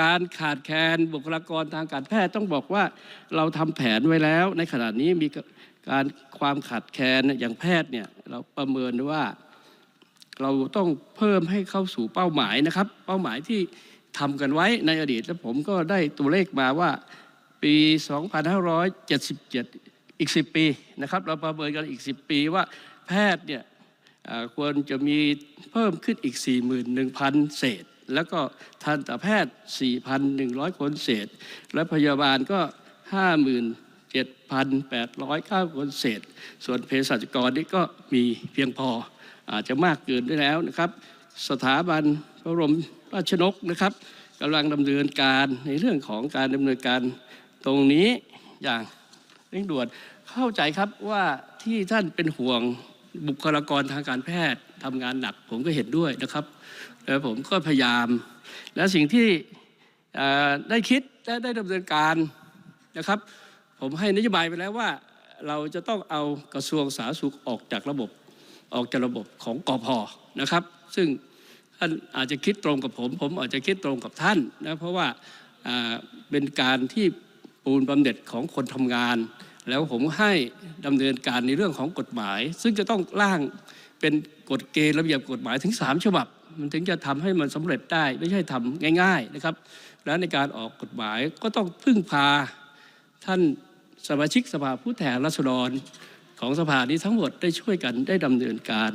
การขาดแคลนบุคลากรทางการแพทย์ต้องบอกว่าเราทำแผนไว้แล้ว ในขณะนี้มีการความขาดแคลนอย่างแพทย์เนี่ยเราประเมินว่า เราต้องเพิ่มให้เข้าสู่เป้าหมายนะครับ เป้าหมายที่ทำกันไว้ในอดีต แล้วผมก็ได้ตัวเลขมาว่าปี 2577 อีก 10 ปีนะครับ เราประเมินกันอีก 10 ปีว่าแพทย์เนี่ยควรจะมีเพิ่มขึ้นอีก 41,000 เศษ แล้วก็ทันตแพทย์ 4,100 คนเศษ และพยาบาลก็ 57,809 คนเศษ ส่วนเภสัชกรนี่ก็มีเพียงพออาจจะมากเกินด้วยแล้วนะครับ สถาบันพระบรมราชนกนะครับกำลังดำเนินการในเรื่องของการดำเนินการตรงนี้อย่างเร่งด่วนเข้าใจครับว่าที่ท่านเป็นห่วง บุคลากรทางการแพทย์ทำงานหนักผมก็เห็นด้วยนะครับ แล้วผมก็พยายาม และสิ่งที่ได้คิดและได้ดำเนินการนะครับ ผมให้นโยบายไปแล้วว่า เราจะต้องเอากระทรวงสาธารณสุขออกจากระบบออกจากระบบของกอพนะครับ ซึ่งท่านอาจจะคิดตรงกับผม ผมอาจจะคิดตรงกับท่านนะเพราะว่าอ่าเป็นการที่ปูนบำเหน็จของคนทำงาน แล้วผมให้ดำเนินการในเรื่องของกฎหมาย ซึ่งจะต้องร่างเป็นกฎเกณฑ์ระเบียบกฎหมายถึง 3 ฉบับ มันถึงจะทำให้มันสำเร็จได้ ไม่ใช่ทำง่าย ๆนะครับ แล้วในการออกกฎหมายก็ต้องพึ่งพาท่านสมาชิกสภาผู้แทนราษฎรของสภานี้ทั้งหมดได้ช่วยกันได้ดำเนินการ